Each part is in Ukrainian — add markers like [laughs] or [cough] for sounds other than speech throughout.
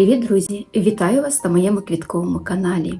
Привіт, друзі! Вітаю вас на моєму квітковому каналі.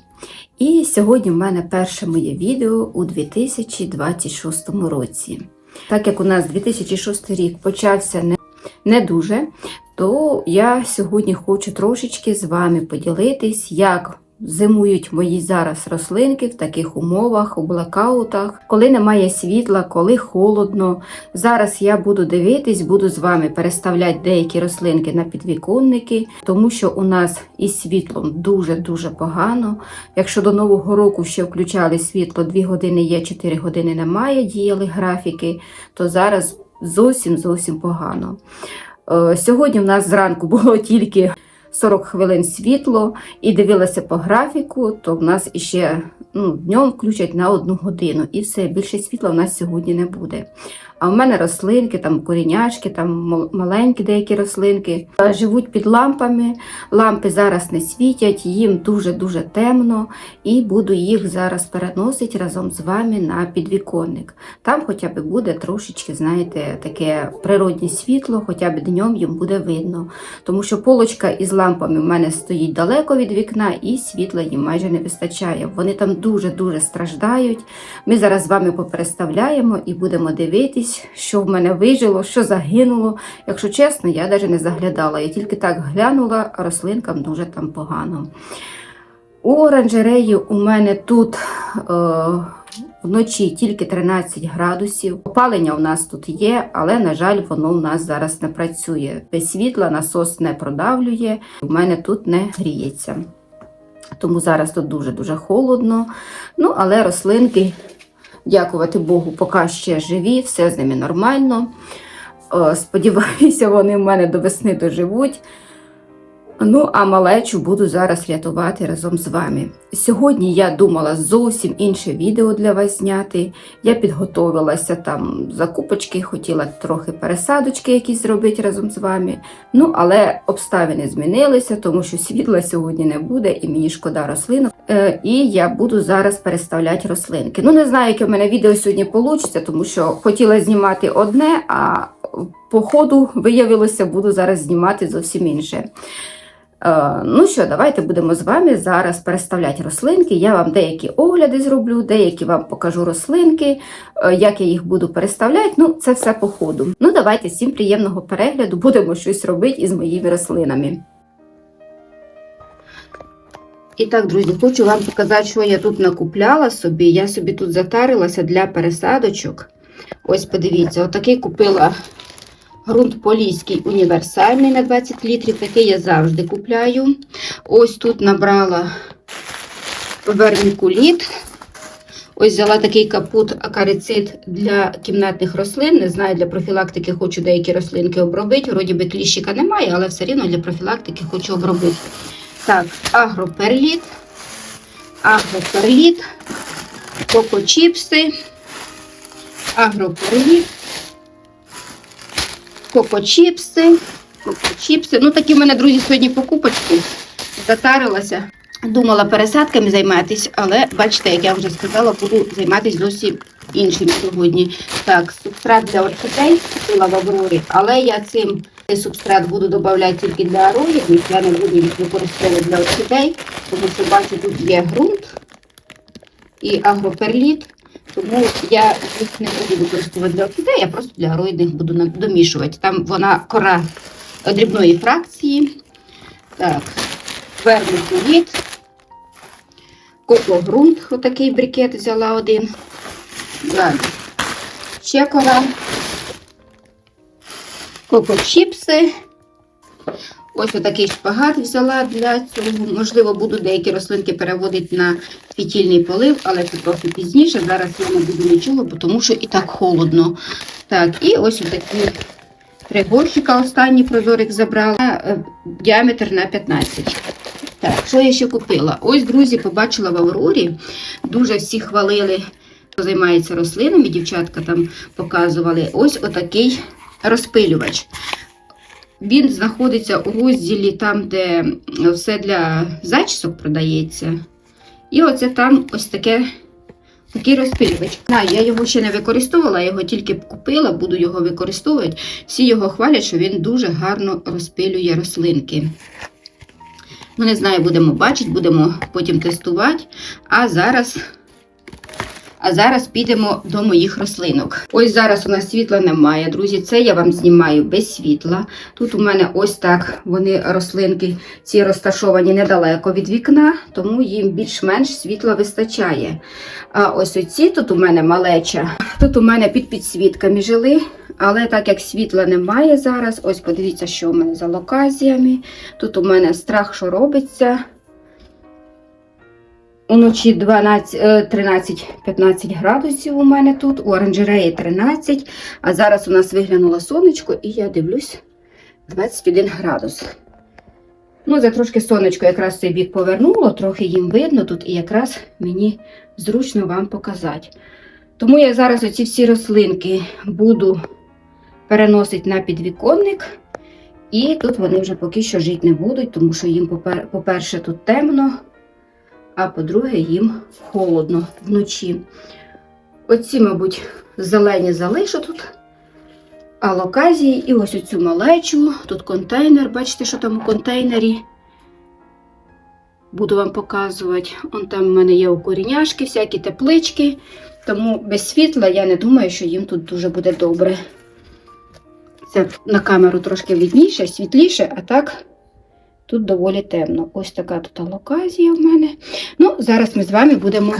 І сьогодні в мене перше моє відео у 2026 році. Так як у нас 2006 рік почався не, не дуже, то я сьогодні хочу трошечки з вами поділитись, як зимують мої зараз рослинки в таких умовах, у блокаутах, коли немає світла, коли холодно. Зараз я буду дивитись, буду з вами переставляти деякі рослинки на підвіконники, тому що у нас із світлом дуже-дуже погано. Якщо до Нового року ще включали світло, 2 години є, 4 години немає, діяли графіки, то зараз зовсім зовсім погано. Е, Сьогодні в нас зранку було тільки 40 хвилин світло і дивилася по графіку, то в нас іще ну, днем включать на одну годину. І все, більше світла в нас сьогодні не буде. А в мене рослинки, там корінячки, там маленькі деякі рослинки е, живуть під лампами. Лампи зараз не світять, їм дуже-дуже темно, і буду їх зараз переносити разом з вами на підвіконник. Там хоча б буде трошечки, знаєте, таке природнє світло, хоча б днем їм буде видно. Тому що полочка із лампами в мене стоїть далеко від вікна, і світла їм майже не вистачає. Вони там дуже-дуже страждають. Ми зараз з вами попереставляємо і будемо дивитись, що в мене вижило, що загинуло. Якщо чесно, я навіть не заглядала. Я тільки так глянула, рослинкам дуже там погано. У оранжереї у мене тут е, вночі тільки 13 градусів. Опалення у нас тут є, але, на жаль, воно у нас зараз не працює. Без світла насос не продавлює, у мене тут не гріється. Тому зараз тут дуже-дуже холодно. Ну, але рослинки, дякувати Богу, поки ще живі, все з ними нормально. Е, Сподіваюся, вони в мене до весни доживуть. Ну, а малечу буду зараз рятувати разом з вами. Сьогодні я думала зовсім інше відео для вас зняти. Я підготовилася там закупочки, хотіла трохи пересадочки якісь зробити разом з вами. Ну, але обставини змінилися, тому що світла сьогодні не буде, і мені шкода рослинок. Е, і я буду зараз переставляти рослинки. Ну, не знаю, яке в мене відео сьогодні вийде, тому що хотіла знімати одне, а по ходу виявилося, буду зараз знімати зовсім інше. Е, Ну що, давайте будемо з вами зараз переставляти рослинки. Я вам деякі огляди зроблю, деякі вам покажу рослинки, е, як я їх буду переставляти. Ну, це все по ходу. Ну, давайте всім приємного перегляду, будемо щось робити із моїми рослинами. І так, друзі, хочу вам показати, що я тут накупляла собі. Я собі тут затарилася для пересадочок. Ось подивіться, отакий купила ґрунт поліський універсальний на 20 літрів. Такий я завжди купляю. Ось тут набрала вермікуліт. Ось взяла такий капут акарицид для кімнатних рослин. Не знаю, для профілактики хочу деякі рослинки обробити. Вроді би кліщика немає, але все рівно для профілактики хочу обробити. Так, агроперліт, агроперліт, кокочіпси, агроперліт, кокочіпси, кокочіпси. Ну, такі в мене, друзі, сьогодні покупочки. Затарилася. Думала пересадками займатися, але бачите, як я вже сказала, буду займатися зовсім іншим сьогодні. Так, субстрат для орхідей купила в Аврорі, але я цим субстрат буду додавати тільки для ароїдів, я не буду їх використовувати для орхідей, тому що бачу, тут є ґрунт і агроперліт. Тому я їх не буду використовувати для орхідей, я просто для ароїдних буду домішувати. Там вона кора дрібної фракції. Так, вермикуліт, кокогрунт, отакий брикет взяла один. Далі. Ще кора. Кокочіпси. Ось отакий шпагат взяла для цього. Можливо, буду деякі рослинки переводити на фітільний полив, але це трохи пізніше. Зараз я не буду нічого, тому що і так холодно. Так, і ось такі три горщика останній прозорик забрала. е, Діаметр на 15. Так, що я ще купила? Ось, друзі, побачила в Аврорі. Дуже всі хвалили, хто займається рослинами, дівчатка там показували. Ось отакий розпилювач. Він знаходиться у розділі там, де все для зачісок продається. І оце там ось таке, такий розпилювач. Я його ще не використовувала, я його тільки купила, буду його використовувати. Всі його хвалять, що він дуже гарно розпилює рослинки. Ну, не знаю, будемо бачити, будемо потім тестувати. А зараз. А зараз підемо до моїх рослинок. Ось зараз у нас світла немає, друзі. Це я вам знімаю без світла. Тут у мене ось так вони рослинки ці розташовані недалеко від вікна, тому їм більш-менш світла вистачає. А ось оці тут у мене малеча. Тут у мене під підсвітками жили. Але так як світла немає зараз, ось подивіться, що у мене за локазіями. Тут у мене страх, що робиться. Уночі 13-15 градусів у мене тут, у оранжереї 13, а зараз у нас виглянуло сонечко, і я дивлюсь 21 градус. Ну, за трошки сонечко якраз цей бік повернуло, трохи їм видно тут, і якраз мені зручно вам показати. Тому я зараз оці всі рослинки буду переносити на підвіконник. І тут вони вже поки що жити не будуть, тому що їм, по-перше, тут темно а по-друге, їм холодно вночі. Оці, мабуть, зелені залишу тут. Алоказії і ось оцю малечу. Тут контейнер, бачите, що там у контейнері. Буду вам показувати. Он там в мене є укоріняшки, всякі теплички. Тому без світла я не думаю, що їм тут дуже буде добре. Це на камеру трошки відніше, світліше, а так Тут доволі темно. Ось така тут локазія в мене. Ну, зараз ми з вами будемо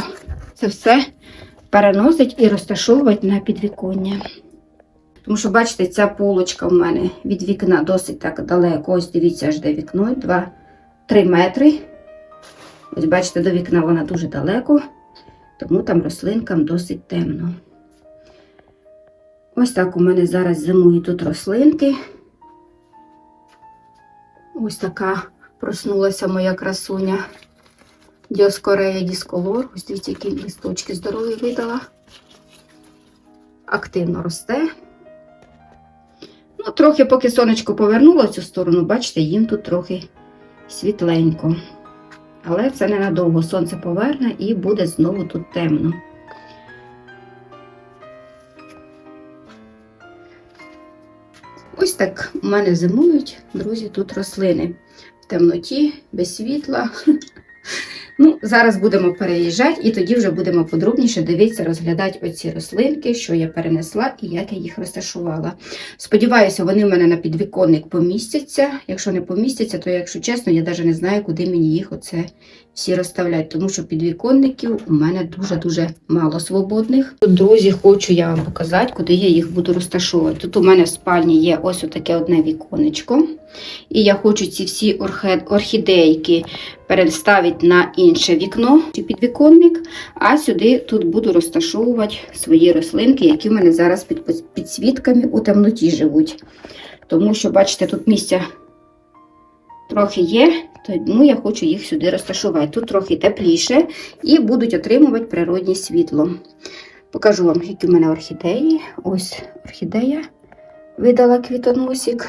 це все переносити і розташовувати на підвіконня. Тому що, бачите, ця полочка в мене від вікна досить так далеко. Ось дивіться, аж де вікно, 2-3 метри. Ось, бачите, до вікна вона дуже далеко, тому там рослинкам досить темно. Ось так у мене зараз зимують тут рослинки. Ось така проснулася моя красуня Діоскорея Дісколор. Ось дивіться, які листочки здорові видала. Активно росте. Ну, трохи, поки сонечко повернуло цю сторону, бачите, їм тут трохи світленько. Але це ненадовго. Сонце поверне і буде знову тут темно. У мене зимують, друзі, тут рослини в темноті, без світла. [laughs] Ну, Зараз будемо переїжджати і тоді вже будемо подробніше дивитися, розглядати оці рослинки, що я перенесла і як я їх розташувала. Сподіваюся, вони в мене на підвіконник помістяться. Якщо не помістяться, то, якщо чесно, я навіть не знаю, куди мені їх оце всі розставляти, тому що підвіконників у мене дуже-дуже мало свободних. Друзі, хочу я вам показати, куди я їх буду розташовувати. Тут у мене в спальні є ось таке одне віконечко. І я хочу ці всі орхідейки переставити на інше вікно чи підвіконник, а сюди тут буду розташовувати свої рослинки, які в мене зараз під підсвітками у темноті живуть. Тому що, бачите, тут місця трохи є, тому я хочу їх сюди розташувати. Тут трохи тепліше і будуть отримувати природнє світло. Покажу вам, які в мене орхідеї. Ось орхідея видала квітоносик.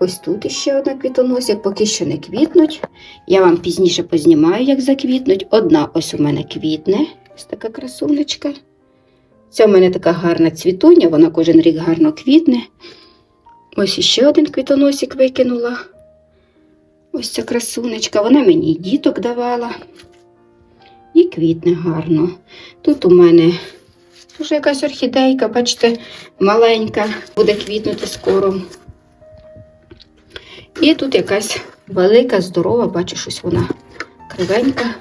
Ось тут іще одна квітоносик, поки що не квітнуть. Я вам пізніше познімаю, як заквітнуть. Одна ось у мене квітне, ось така красунечка. Це у мене така гарна цвітуня, вона кожен рік гарно квітне. Ось іще один квітоносик викинула. Ось ця красунечка, вона мені діток давала. І квітне гарно. Тут у мене вже якась орхідейка, бачите, маленька, буде квітнути скоро. І тут якась велика, здорова, бачу, щось вона кривенька.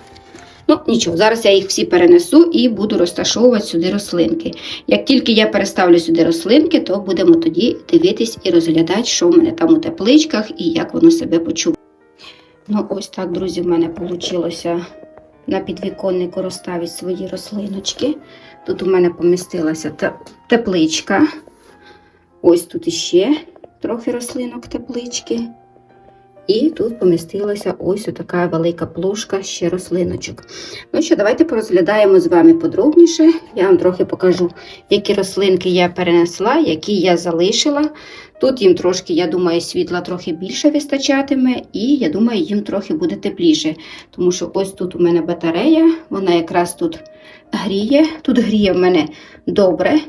Ну, нічого, зараз я їх всі перенесу і буду розташовувати сюди рослинки. Як тільки я переставлю сюди рослинки, то будемо тоді дивитись і розглядати, що в мене там у тепличках і як воно себе почуває. Ну, ось так, друзі, в мене вийшло на підвіконнику розставити свої рослиночки. Тут у мене помістилася тепличка. Ось тут іще трохи рослинок теплички. І тут помістилася ось така велика плошка ще рослиночок. Ну що, давайте порозглядаємо з вами подробніше. Я вам трохи покажу, які рослинки я перенесла, які я залишила. Тут їм трошки, я думаю, світла трохи більше вистачатиме, і я думаю, їм трохи буде тепліше. Тому що ось тут у мене батарея, вона якраз тут гріє. Тут гріє в мене добре.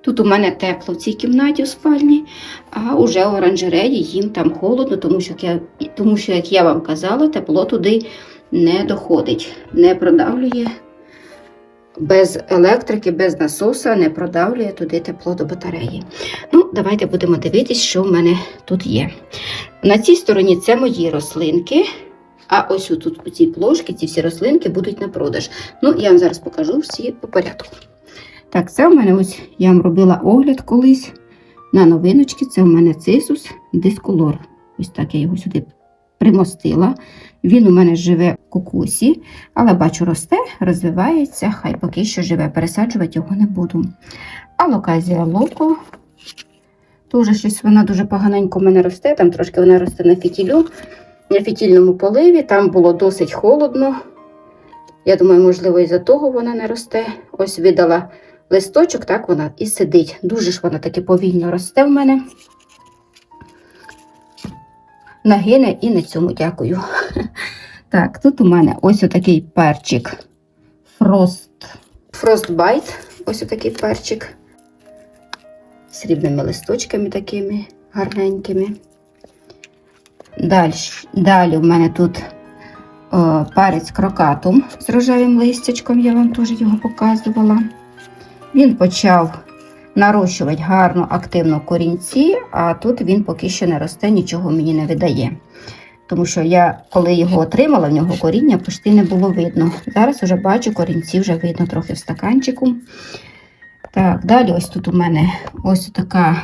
Тут у мене тепло в цій кімнаті у спальні, а уже в оранжереї їм там холодно, тому що, як я, тому що, як я вам казала, тепло туди не доходить, не продавлює без електрики, без насоса, не продавлює туди тепло до батареї. Ну, давайте будемо дивитись, що в мене тут є. На цій стороні це мої рослинки. А ось тут у цій плошці ці всі рослинки будуть на продаж. Ну, я вам зараз покажу всі по порядку. Так, це у мене ось я вам робила огляд колись на новиночки. Це у мене цисус дисколор. Ось так я його сюди примостила. Він у мене живе в кокусі, але бачу, росте, розвивається, хай поки що живе, пересаджувати його не буду. Алоказія локо. Теж щось вона дуже поганенько в мене росте, там трошки вона росте на фітілю, на фітільному поливі, там було досить холодно. Я думаю, можливо, із-за того вона не росте. Ось видала листочок, так вона і сидить. Дуже ж вона таки повільно росте в мене. Нагине і на цьому дякую. [laughs] Так, тут у мене ось отакий перчик. Фрост. Frostbite. Ось отакий перчик. Срібними листочками такими гарненькими. Далі, далі в мене тут о, перець крокатум з рожевим листячком, я вам теж його показувала. Він почав нарощувати гарно, активно корінці, а тут він поки що не росте, нічого мені не видає. Тому що я, коли його отримала, в нього коріння почти не було видно. Зараз вже бачу, корінці вже видно трохи в стаканчику. Так, далі ось тут у мене ось така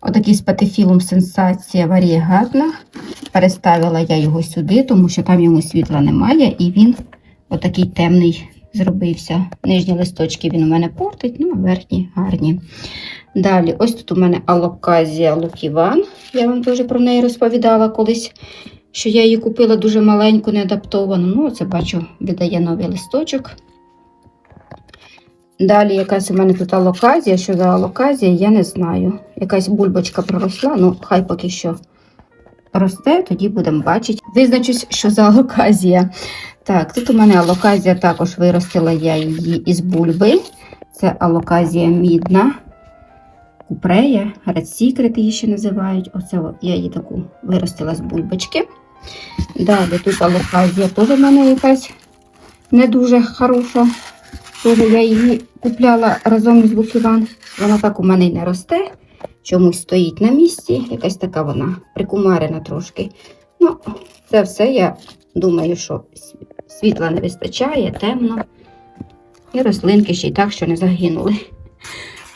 отакий спатифілум сенсація варієгатна. Переставила я його сюди, тому що там йому світла немає, і він отакий темний зробився. Нижні листочки він у мене портить, ну а верхні гарні. Далі, ось тут у мене алоказія луківан. Я вам теж про неї розповідала колись, що я її купила дуже маленьку, неадаптовану. Ну, оце бачу, видає новий листочок. Далі якась у мене тут алоказія. Що за алоказія, я не знаю. Якась бульбочка проросла, ну хай поки що росте, тоді будемо бачити. Визначусь, що за алоказія. Так, тут у мене алоказія також виростила я її із бульби. Це алоказія мідна. Купрея, Red Secret її ще називають. Оце я її таку виростила з бульбочки. Далі тут алоказія теж у мене якась не дуже хороша. Теж я її купляла разом з Луківан. Вона так у мене й не росте. Чомусь стоїть на місці. Якась така вона прикумарена трошки. Ну, це все я думаю, що світла не вистачає, темно. І рослинки ще й так, що не загинули.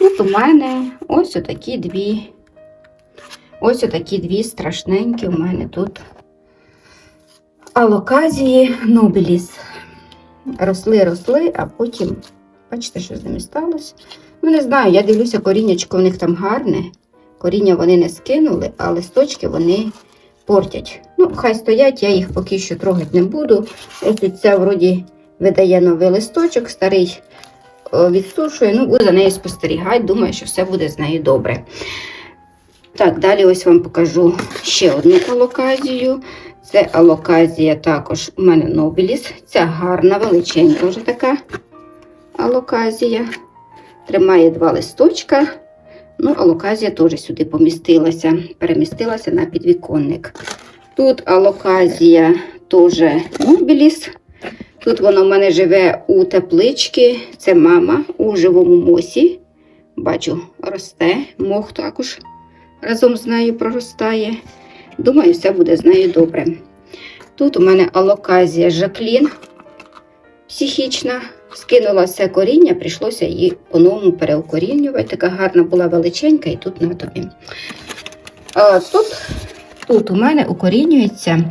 От у мене ось отакі дві. Ось отакі дві страшненькі у мене тут алоказії Нобіліс. Росли, росли, а потім, бачите, що з ними сталося. Ну, не знаю, я дивлюся, коріннячко в них там гарне. Коріння вони не скинули, а листочки вони портять. Ну, хай стоять, я їх поки що трогати не буду. Ось ця вроді видає новий листочок, старий відсушує. Ну, буду за нею спостерігати. Думаю, що все буде з нею добре. Так, далі ось вам покажу ще одну алоказію. Це алоказія також у мене Нобіліс. Ця гарна, величенька вже така алоказія. Тримає два листочка. Ну, алоказія теж сюди помістилася, перемістилася на підвіконник. Тут алоказія теж Нобіліс. Тут вона в мене живе у тепличці. Це мама у живому мосі. Бачу, росте, мох також разом з нею проростає. Думаю, все буде з нею добре. Тут у мене алоказія Жаклін психічна. Скинула все коріння, прийшлося її по-новому переукорінювати. Така гарна була величенька, і тут на тобі. Тут, тут у мене укорінюється.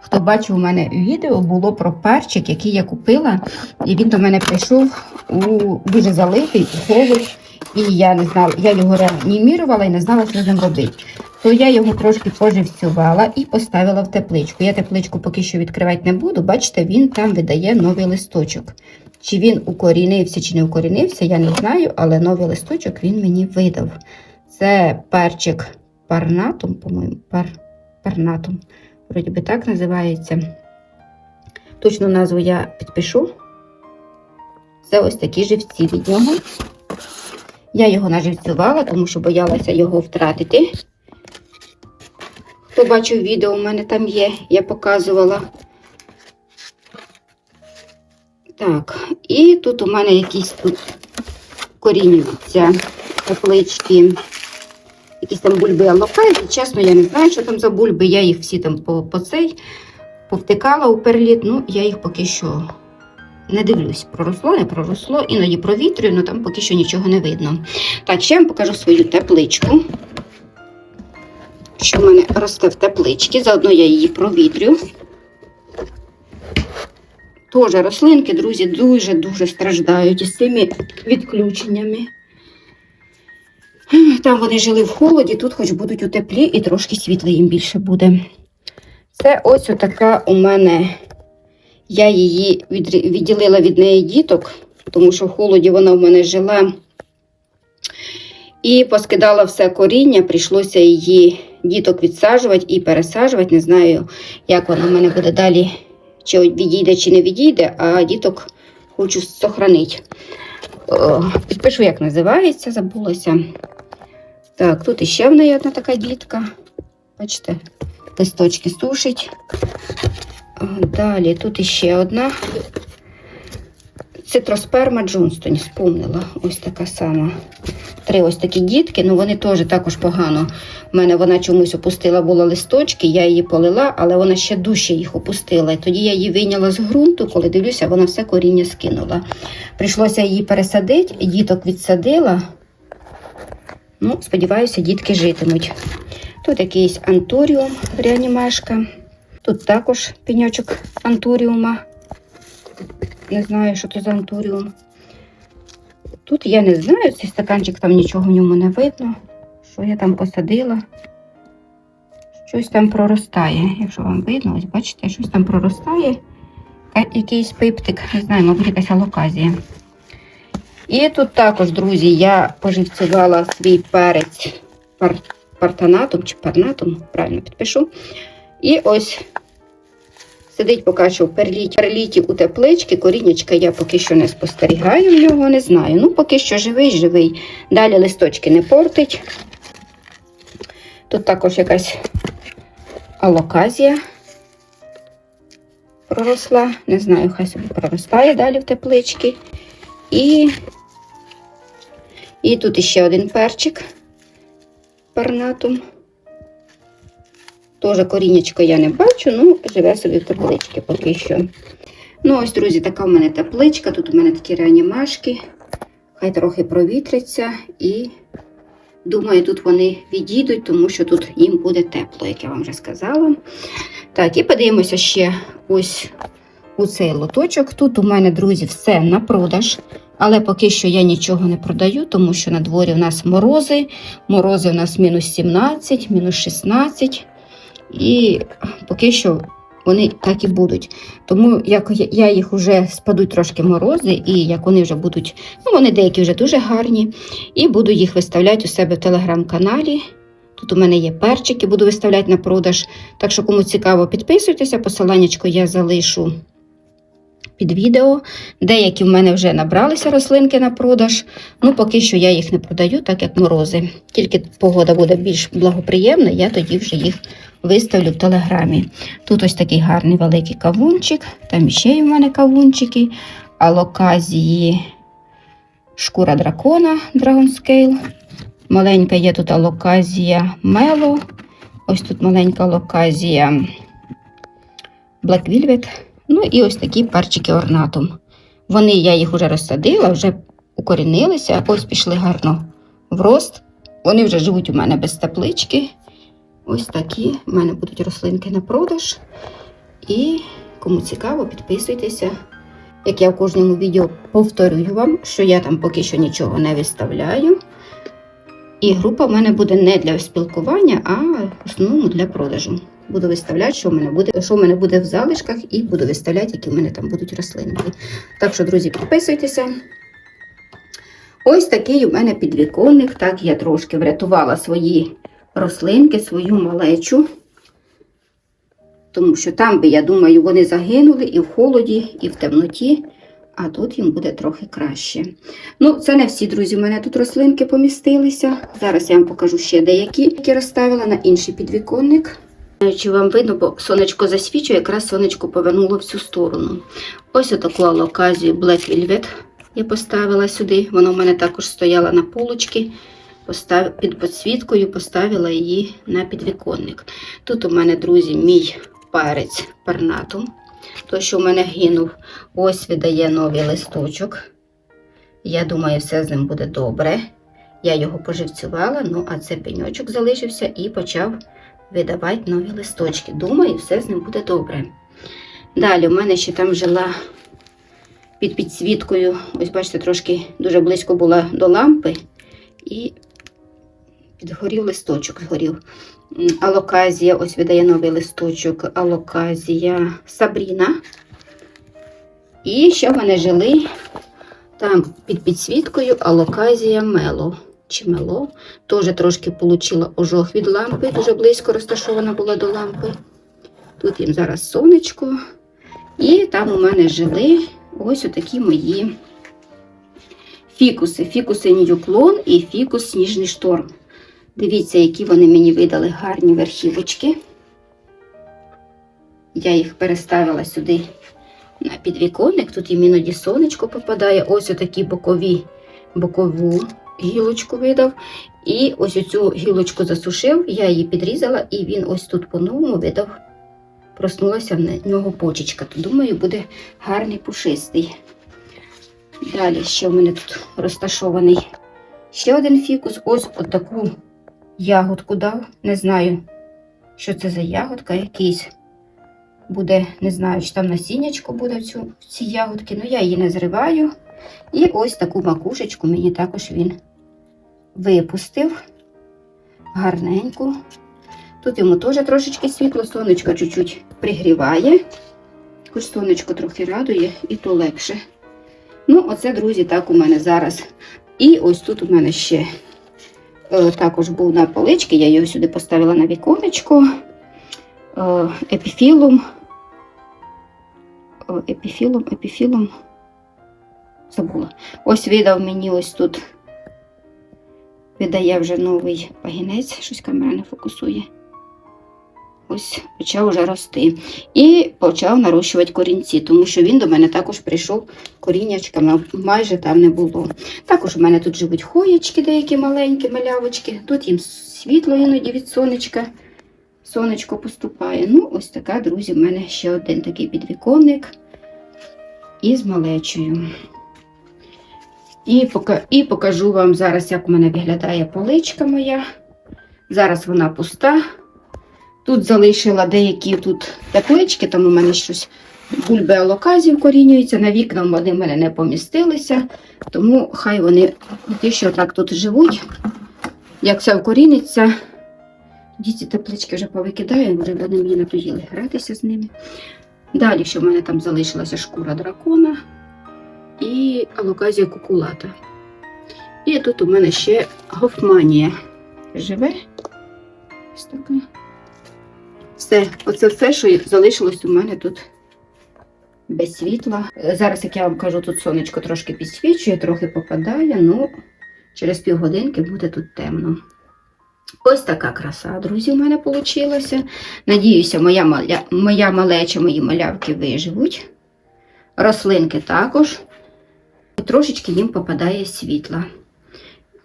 Хто бачив у мене відео, було про перчик, який я купила. І він до мене прийшов у дуже залитий у холод. І я не знала, я його реанімірувала і не знала, що з ним робити. То я його трошки поживцювала і поставила в тепличку. Я тепличку поки що відкривати не буду. Бачите, він там видає новий листочок. Чи він укорінився, чи не укорінився, я не знаю, але новий листочок він мені видав. Це перчик парнатум, по-моєму, пар, парнатум. Вроді би так називається. Точну назву я підпишу. Це ось такі живці від нього. Я його наживцювала, тому що боялася його втратити. Хто бачив відео, у мене там є, я показувала. Так, і тут у мене якісь тут корінюються теплички, якісь там бульби алокайзі. Чесно, я не знаю, що там за бульби. Я їх всі там по, по цей повтикала у перліт. Ну, я їх поки що не дивлюсь, проросло, не проросло, іноді провітрюю, але там поки що нічого не видно. Так, ще я вам покажу свою тепличку. Що в мене росте в тепличці, заодно я її провітрю. Теж рослинки, друзі, дуже-дуже страждають із цими відключеннями. Там вони жили в холоді, тут хоч будуть у теплі і трошки світла їм більше буде. Це ось така у мене. Я її відділила від неї діток, тому що в холоді вона в мене жила. І поскидала все коріння, прийшлося її діток відсаджувати і пересаджувати. Не знаю, як вона в мене буде далі, чи відійде, чи не відійде, а діток хочу сохранити. Підпишу, як називається, забулася. Так, тут іще в неї одна така дітка. Бачите, листочки сушить. Далі тут іще одна. Цитросперма Джонстон, спомнила. Ось така сама. Три ось такі дітки, ну вони теж також погано. У мене вона чомусь опустила була листочки, я її полила, але вона ще дужче їх опустила. І тоді я її вийняла з ґрунту, коли дивлюся, вона все коріння скинула. Прийшлося її пересадити, діток відсадила. Ну, сподіваюся, дітки житимуть. Тут якийсь антуріум реанімашка. Тут також пеньочок антуріума. Не знаю, що це за антуріум. Тут я не знаю, цей стаканчик там нічого в ньому не видно. Що я там посадила? Щось там проростає. Якщо вам видно, ось бачите, щось там проростає. Якийсь пиптик, не знаю, мабуть, якась алоказія. І тут також, друзі, я поживцювала свій перець пар, партанатом чи парнатом, правильно підпишу. І ось сидить поки що в перліті, перліті у тепличці. Корінечка я поки що не спостерігаю в нього, не знаю. Ну, поки що живий, живий. Далі листочки не портить. Тут також якась алоказія проросла. Не знаю, хай собі проростає далі в тепличці. І, і тут іще один перчик парнатум. Теж корінечко я не бачу, ну, живе собі в тепличці поки що. Ну, ось, друзі, така в мене тепличка. Тут у мене такі реанімашки. Хай трохи провітряться і думаю, тут вони відійдуть, тому що тут їм буде тепло, як я вам вже сказала. Так, і подивимося ще ось у цей лоточок. Тут у мене, друзі, все на продаж. Але поки що я нічого не продаю, тому що на дворі у нас морози. Морози у нас мінус 17, мінус 16. І поки що вони так і будуть. Тому як я- їх вже спадуть трошки морози, і як вони вже будуть, ну вони деякі вже дуже гарні, і буду їх виставляти у себе в телеграм-каналі. Тут у мене є перчики, буду виставляти на продаж. Так що, кому цікаво, підписуйтеся, посиланнячко я залишу під відео. Деякі в мене вже набралися рослинки на продаж. Ну, поки що я їх не продаю, так як морози. Тільки погода буде більш благоприємна, я тоді вже їх виставлю в телеграмі. Тут ось такий гарний великий кавунчик, там ще є в мене кавунчики, алоказії шкура дракона Dragon Scale. Маленька є тут алоказія Мело. Ось тут маленька алоказія Black Velvet. Ну і ось такі перчики орнатом. Вони, я їх вже розсадила, вже укорінилися, ось пішли гарно в рост. Вони вже живуть у мене без теплички. Ось такі в мене будуть рослинки на продаж. І кому цікаво, підписуйтеся. Як я в кожному відео повторюю вам, що я там поки що нічого не виставляю. І група в мене буде не для спілкування, а в основному для продажу. Буду виставляти, що в мене буде, що в мене буде в залишках, і буду виставляти, які в мене там будуть рослинки. Так що, друзі, підписуйтеся. Ось такий у мене підвіконник. Так, я трошки врятувала свої рослинки, свою малечу. Тому що там би, я думаю, вони загинули і в холоді, і в темноті. а тут їм буде трохи краще. Ну, це не всі, друзі, у мене тут рослинки помістилися. Зараз я вам покажу ще деякі, які розставила на інший підвіконник. Чи вам видно, бо сонечко засвічує, якраз сонечко повернуло в цю сторону. Ось отаку алоказію Black Velvet я поставила сюди. Вона в мене також стояла на полочці. Під підсвіткою поставила її на підвіконник. Тут у мене, друзі, мій перець пернатум. То, що в мене гинув, ось видає новий листочок. Я думаю, все з ним буде добре. Я його поживцювала, ну а це пеньочок залишився і почав видавати нові листочки. Думаю, все з ним буде добре. Далі, у мене ще там жила під підсвіткою, ось бачите, трошки дуже близько була до лампи, і підгорів листочок, згорів. Алоказія, ось видає новий листочок, алоказія Сабріна. І ще в мене жили там під підсвіткою алоказія Мело. Чи мело. Теж трошки отримала ожог від лампи, дуже близько розташована була до лампи. Тут їм зараз сонечко. І там у мене жили ось отакі мої фікуси. Фікуси Ньюклон і фікус Сніжний шторм. Дивіться, які вони мені видали гарні верхівочки. Я їх переставила сюди на підвіконник. Тут їм іноді сонечко попадає. Ось отакі бокові, бокову гілочку видав. І ось оцю гілочку засушив, я її підрізала, і він ось тут по-новому видав. Проснулася в нього почечка. То думаю, буде гарний пушистий. Далі ще в мене тут розташований ще один фікус. Ось отаку ягодку дав. Не знаю, що це за ягодка, якийсь буде, не знаю, чи там насіннячко буде в, цю, в цій ягодці. Ну, я її не зриваю. І ось таку макушечку мені також він випустив. Гарненьку. Тут йому теж трошечки світло, сонечко чуть-чуть пригріває. Хоч сонечко трохи радує, і то легше. Ну, оце, друзі, так у мене зараз. І ось тут у мене ще також був на поличці, я його сюди поставила на віконечко. Е, епіфілум. Е, епіфілум, епіфілум. Забула. Ось видав мені ось тут. Видає вже новий пагінець, щось камера не фокусує. Ось почав вже рости. І почав нарощувати корінці, тому що він до мене також прийшов коріннячками, майже там не було. Також у мене тут живуть хоєчки, деякі маленькі малявочки. Тут їм світло іноді від сонечка. Сонечко поступає. Ну, ось така, друзі, в мене ще один такий підвіконник із малечою. І, і покажу вам зараз, як у мене виглядає поличка моя. Зараз вона пуста. Тут залишила деякі тут теплички, там у мене щось бульби алоказів корінюються. На вікна вони в мене не помістилися. Тому хай вони ті, що так тут живуть. Як все вкоріниться, тоді теплички вже повикидаю, вже вони мені надоїли гратися з ними. Далі, що в мене там залишилася шкура дракона і алоказія кукулата. І тут у мене ще гофманія живе. Ось така. Все, оце все, що залишилось у мене тут без світла. Е, Зараз, як я вам кажу, тут сонечко трошки підсвічує, трохи попадає, ну через півгодинки буде тут темно. Ось така краса, друзі, у мене вийшла. Надіюся, моя, маля... моя малеча, мої малявки виживуть. Рослинки також. Трошечки їм попадає світла.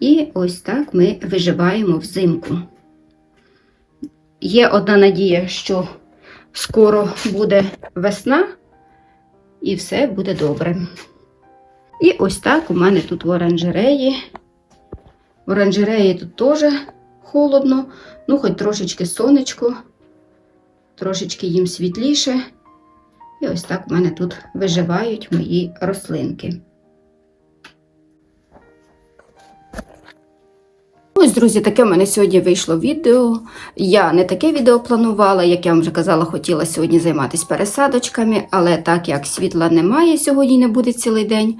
І ось так ми виживаємо взимку. Є одна надія, що скоро буде весна і все буде добре. І ось так у мене тут в оранжереї. В оранжереї тут теж холодно, ну, хоч трошечки сонечко, трошечки їм світліше. І ось так у мене тут виживають мої рослинки. Ось, друзі, таке в мене сьогодні вийшло відео. Я не таке відео планувала, як я вам вже казала, хотіла сьогодні займатися пересадочками, але так як світла немає сьогодні, не буде цілий день,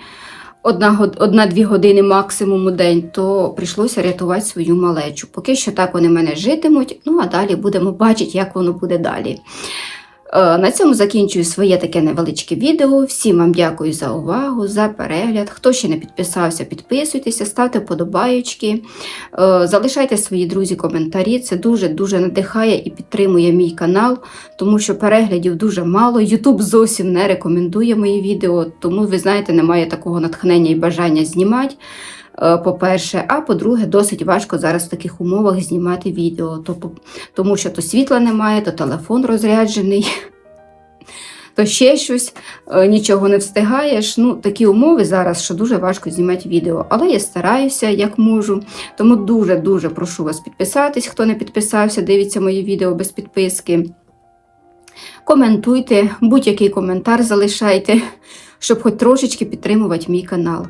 одна-дві години максимум у день, то прийшлося рятувати свою малечу. Поки що так вони в мене житимуть, ну а далі будемо бачити, як воно буде далі. Е, На цьому закінчую своє таке невеличке відео. Всім вам дякую за увагу, за перегляд. Хто ще не підписався, підписуйтеся, ставте вподобаючки, Е, залишайте свої друзі коментарі. Це дуже-дуже надихає і підтримує мій канал, тому що переглядів дуже мало. Ютуб зовсім не рекомендує мої відео, тому ви знаєте, немає такого натхнення і бажання знімати. Е, По-перше, а по-друге, досить важко зараз в таких умовах знімати відео, тому що то світла немає, то телефон розряджений, [laughs] то ще щось, е, нічого не встигаєш. Ну, такі умови зараз, що дуже важко знімати відео. Але я стараюся, як можу. Тому дуже-дуже прошу вас підписатись, хто не підписався, дивиться мої відео без підписки. Коментуйте, будь-який коментар залишайте, щоб хоч трошечки підтримувати мій канал.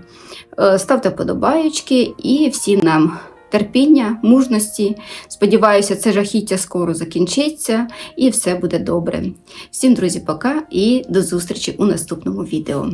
Е, Ставте подобаючки і всім нам терпіння, мужності. Сподіваюся, це жахіття скоро закінчиться і все буде добре. Всім, друзі, пока і до зустрічі у наступному відео.